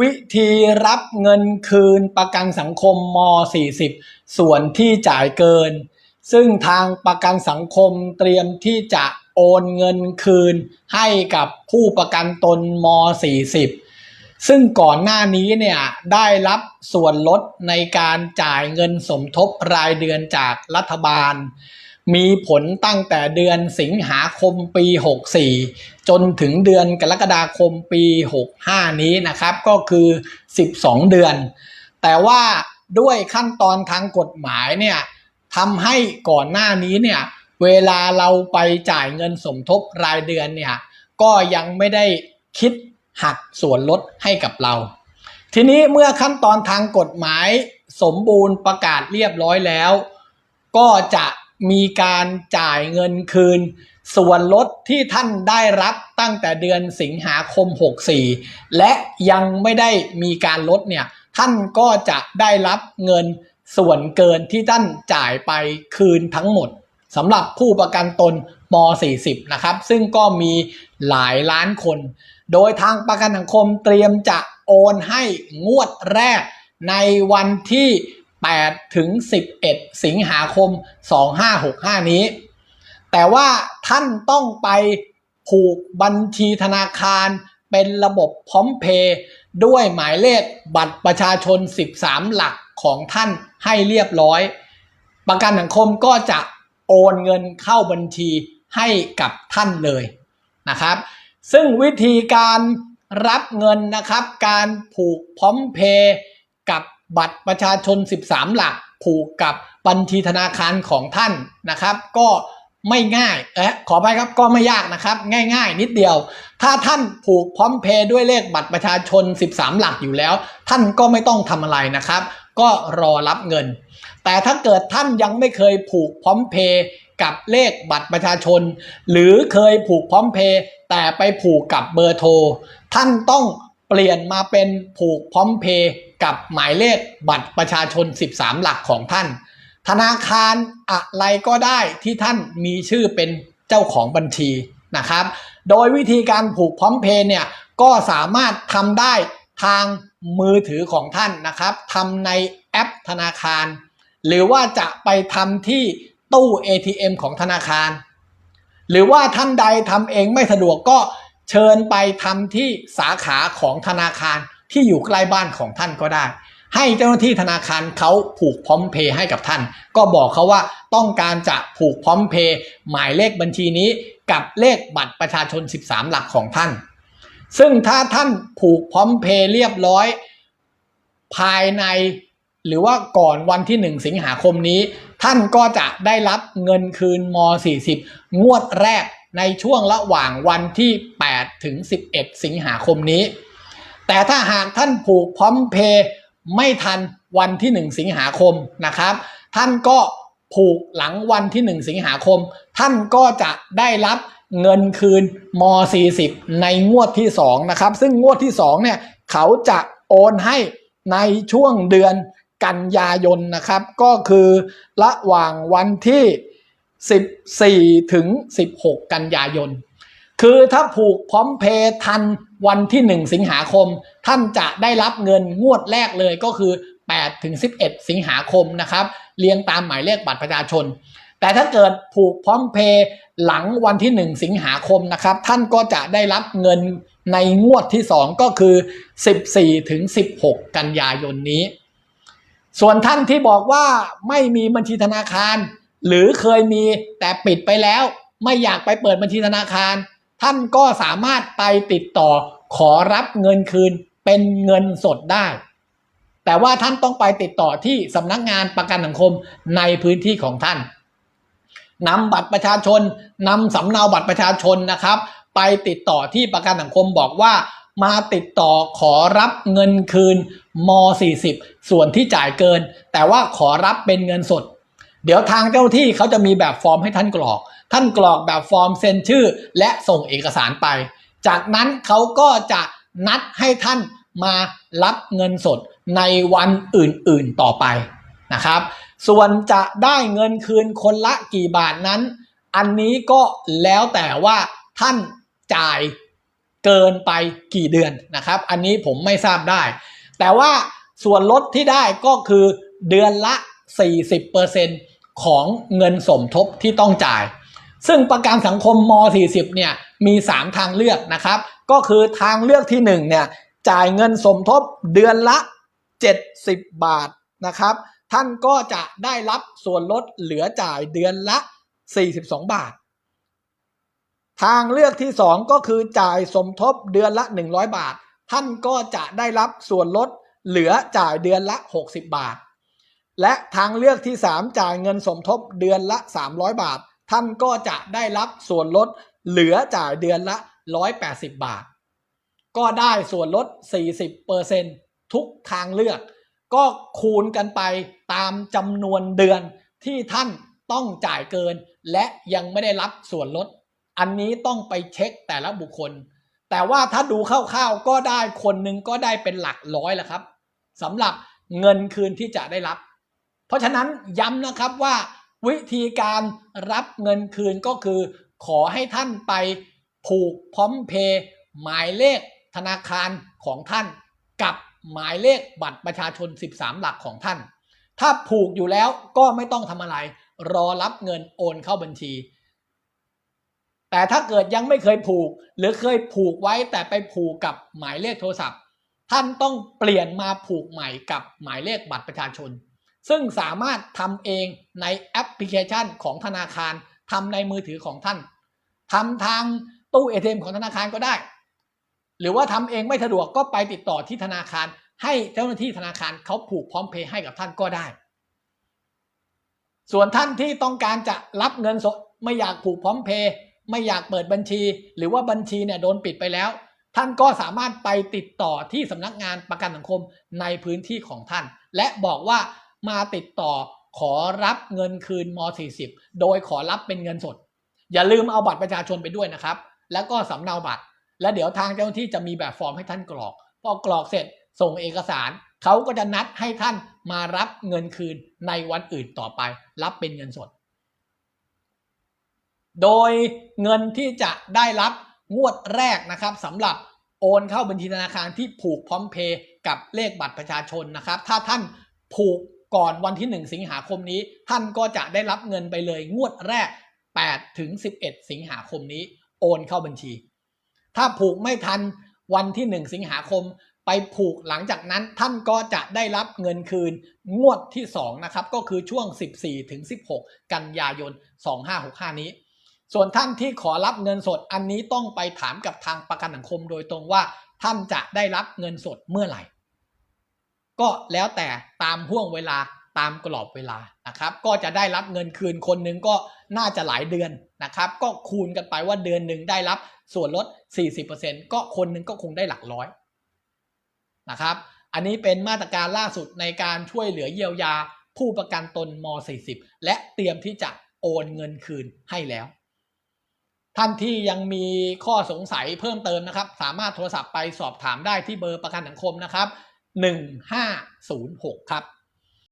วิธีรับเงินคืนประกันสังคมม 40 ส่วนที่จ่ายเกิน ซึ่งทางประกันสังคมเตรียมที่จะโอนเงินคืนให้กับผู้ประกันตนม 40 ซึ่งก่อนหน้านี้เนี่ยได้รับส่วนลดในการจ่ายเงินสมทบรายเดือนจากรัฐบาล มีผลตั้งแต่เดือนสิงหาคมปี 64 จนถึงเดือนกรกฎาคมปี 65 นี้นะครับก็คือ 12 เดือน แต่ว่าด้วยขั้นตอนทางกฎหมายเนี่ยทำให้ก่อนหน้านี้เนี่ยเวลาเราไปจ่ายเงินสมทบรายเดือนเนี่ยก็ยังไม่ได้คิดหักส่วนลดให้กับเรา ทีนี้เมื่อขั้นตอนทางกฎหมายสมบูรณ์ประกาศเรียบร้อยแล้ว ก็จะ มีการจ่ายเงินคืน ส่วนลดที่ท่านได้รับตั้งแต่เดือนสิงหาคม 64 และยังไม่ได้มีการลดเนี่ยท่านก็จะได้รับเงินส่วนเกินที่ท่านจ่ายไปคืนทั้งหมดสำหรับผู้ประกันตนม 40 นะครับ ซึ่งก็มีหลายล้านคน โดยทางประกันสังคมเตรียมจะโอนให้งวดแรกในวันที่ 8 ถึง 11 สิงหาคม 2565 นี้ แต่ว่าท่านต้องไปผูกบัญชีธนาคารเป็นระบบพร้อมเพย์ด้วยหมายเลขบัตรประชาชน 13 หลักของท่านให้เรียบร้อย ประกันสังคมก็จะโอนเงินเข้าบัญชีให้กับท่านเลยนะครับ ซึ่งวิธีการรับเงินนะครับ การผูกพร้อมเพย์กับ บัตรประชาชน 13 หลักผูกกับบัญชีธนาคารของท่านนะครับ ก็ไม่ง่ายเอ๊ะขอไปครับก็ไม่ยากนะครับ ง่าย ๆ นิดเดียว ถ้าท่านผูกพร้อมเพย์ด้วยเลขบัตรประชาชน 13 หลักอยู่แล้ว ท่านก็ไม่ต้องทำอะไรนะครับ ก็รอรับเงิน แต่ถ้าเกิดท่านยังไม่เคยผูกพร้อมเพย์กับเลขบัตรประชาชน หรือเคยผูกพร้อมเพย์แต่ไปผูกกับเบอร์โทร ท่านต้องเปลี่ยนมาเป็นผูกพร้อมเพย์ กับหมายเลขบัตรประชาชน 13 หลักของท่าน ธนาคารอะไรก็ได้ที่ท่านมีชื่อเป็นเจ้าของบัญชีนะครับ โดยวิธีการผูกพร้อมเพย์เนี่ยก็สามารถทำได้ทางมือถือของท่านนะครับทำในแอปธนาคาร หรือว่าจะไปทำที่ตู้ ATM ของธนาคาร หรือว่าท่านใดทำเองไม่สะดวกก็เชิญไปทำที่สาขาของธนาคาร ที่อยู่ใกล้บ้านของท่านก็ได้ ให้เจ้าหน้าที่ธนาคารเขาผูกพร้อมเพย์ให้กับท่าน ก็บอกเขาว่าต้องการจะผูกพร้อมเพย์หมายเลขบัญชีนี้กับเลขบัตรประชาชน 13 หลักของท่าน ซึ่งถ้าท่านผูกพร้อมเพย์เรียบร้อย ภายในหรือว่าก่อนวันที่ 1 สิงหาคมนี้ ท่านก็จะได้รับเงินคืนม 40 งวดแรกในช่วงระหว่างวันที่ 8 ถึง 11 สิงหาคมนี้ แต่ถ้าหากท่านผูกพร้อมเพย์ไม่ทันวันที่ 1 สิงหาคมนะครับ ท่านก็ผูกหลังวันที่ 1 สิงหาคม ท่านก็จะได้รับเงินคืนม 40 ในงวดที่2นะครับซึ่งงวดที่2เนี่ยเขาจะโอนให้ในช่วงเดือนกันยายนนะครับก็คือระหว่างวันที่ 14 ถึง 16 กันยายน คือถ้าผูกพร้อมเพย์ทัน วันที่ 1 สิงหาคม ท่านจะได้รับเงินงวดแรกเลยก็คือ 8 ถึง 11 สิงหาคมนะครับเรียงตามหมายเลขบัตรประชาชน แต่ถ้าเกิดผูกพร้อมเพย์หลังวันที่ 1 สิงหาคมนะครับ ท่านก็จะได้รับเงินในงวดที่ 2 ก็คือ 14 ถึง 16 กันยายนนี้ ส่วนท่านที่บอกว่าไม่มีบัญชีธนาคาร หรือเคยมีแต่ปิดไปแล้ว ไม่อยากไปเปิดบัญชีธนาคาร ท่านก็สามารถไปติดต่อขอรับเงินคืนเป็นเงินสดได้ แต่ว่าท่านต้องไปติดต่อที่สำนักงานประกันสังคมในพื้นที่ของท่านนำบัตรประชาชนนำสำเนาบัตรประชาชนนะครับ ไปติดต่อที่ประกันสังคมบอกว่ามาติดต่อขอรับเงินคืนม 40 ส่วนที่จ่ายเกิน แต่ว่าขอรับเป็นเงินสด เดี๋ยวทางเจ้าที่เขาจะมีแบบฟอร์มให้ท่านกรอก ท่านกรอกแบบฟอร์มเซ็นชื่อ และส่งเอกสารไป จากนั้นเขาก็จะนัดให้ท่านมารับเงินสดในวันอื่นๆต่อไปนะครับ ส่วนจะได้เงินคืนคนละกี่บาทนั้น อันนี้ก็แล้วแต่ว่าท่านจ่ายเกินไปกี่เดือนนะครับ อันนี้ผมไม่ทราบได้ แต่ว่าส่วนลดที่ได้ก็คือเดือนละ 40% ของเงินสมทบที่ต้องจ่าย ซึ่งประกันสังคมม 40 เนี่ยมี 3 ทางเลือกนะครับ ก็คือทางเลือกที่1เนี่ยจ่ายเงินสมทบเดือนละ 70 บาทนะครับ ท่านก็จะได้รับส่วนลดเหลือจ่ายเดือนละ 42 บาท ทางเลือกที่ 2 ก็คือจ่ายสมทบเดือนละ 100 บาท ท่านก็จะได้รับส่วนลดเหลือจ่ายเดือนละ 60 บาท และทางเลือกที่ 3 จ่ายเงินสมทบเดือนละ 300 บาท ท่านก็จะได้รับส่วนลดเหลือจ่ายเดือนละ 180 บาท ก็ได้ส่วนลด 40%ทุกทางเลือก ก็คูณกันไปตามจำนวนเดือนที่ท่านต้องจ่ายเกิน และยังไม่ได้รับส่วนลด อันนี้ต้องไปเช็คแต่ละบุคคล แต่ว่าถ้าดูคร่าวๆก็ได้คนหนึ่งก็ได้เป็นหลักร้อยแล้วครับสำหรับเงินคืนที่จะได้รับ เพราะฉะนั้นย้ำนะครับว่าวิธีการรับเงินคืนก็คือ ขอให้ท่านไปผูกพร้อมเพย์หมายเลขธนาคารของท่าน กับหมายเลขบัตรประชาชน 13 หลักของท่าน ถ้าผูกอยู่แล้วก็ไม่ต้องทำอะไร รอรับเงินโอนเข้าบัญชี แต่ถ้าเกิดยังไม่เคยผูก หรือเคยผูกไว้แต่ไปผูกกับหมายเลขโทรศัพท์ ท่านต้องเปลี่ยนมาผูกใหม่กับหมายเลขบัตรประชาชน ซึ่งสามารถทำเองในแอปพลิเคชันของธนาคารทำในมือถือของท่านทำทางตู้เอทมของธนาคารก็ได้ หรือว่าทำเองไม่สะดวกก็ไปติดต่อที่ธนาคาร ให้เจ้าหน้าที่ธนาคารเขาผูกพร้อมเพย์ให้กับท่านก็ได้ ส่วนท่านที่ต้องการจะรับเงินสดไม่อยากผูกพร้อมเพย์ไม่อยากเปิดบัญชี หรือว่าบัญชีเนี่ยโดนปิดไปแล้ว ท่านก็สามารถไปติดต่อที่สำนักงานประกันสังคมในพื้นที่ของท่าน และบอกว่า มาติดต่อขอรับเงินคืนม .40 โดยขอรับเป็นเงินสด อย่าลืมเอาบัตรประชาชนไปด้วยนะครับ แล้วก็สำเนาบัตร และเดี๋ยวทางเจ้าหน้าที่จะมีแบบฟอร์มให้ท่านกรอก พอกรอกเสร็จส่งเอกสาร เขาก็จะนัดให้ท่านมารับเงินคืนในวันอื่นต่อไป รับเป็นเงินสด โดยเงินที่จะได้รับงวดแรกนะครับสำหรับโอนเข้าบัญชีธนาคารที่ผูกพร้อมเพย์กับเลขบัตรประชาชนนะครับ ถ้าท่านผูก ก่อนวันที่ 1 สิงหาคมนี้ ท่านก็จะได้รับเงินไปเลยงวดแรก 8 ถึง 11 สิงหาคมนี้ โอนเข้าบัญชี ถ้าผูกไม่ทันวันที่ 1 สิงหาคมไปผูกหลังจากนั้นท่านก็จะได้รับเงินคืนงวดที่ 2 นะครับ ก็คือช่วง 14 ถึง 16 กันยายน 2565 นี้ ส่วนท่านที่ขอรับเงินสดอันนี้ต้องไปถามกับทางประกันสังคมโดยตรงว่า ท่านจะได้รับเงินสดเมื่อไหร่ ก็แล้วแต่ตามห่วงเวลาตามกรอบเวลานะครับ ก็จะได้รับเงินคืนคนหนึ่งก็น่าจะหลายเดือนนะครับ ก็คูณกันไปว่าเดือนหนึ่งได้รับส่วนลด 40%ก็คนหนึ่งก็คงได้หลักร้อยนะครับ อันนี้เป็นมาตรการล่าสุดในการช่วยเหลือเยียวยาผู้ประกันตนม 40 และเตรียมที่จะโอนเงินคืนให้แล้ว ท่านที่ยังมีข้อสงสัยเพิ่มเติมนะครับ สามารถโทรศัพท์ไปสอบถามได้ที่เบอร์ประกันสังคมนะครับ 1506 ครับ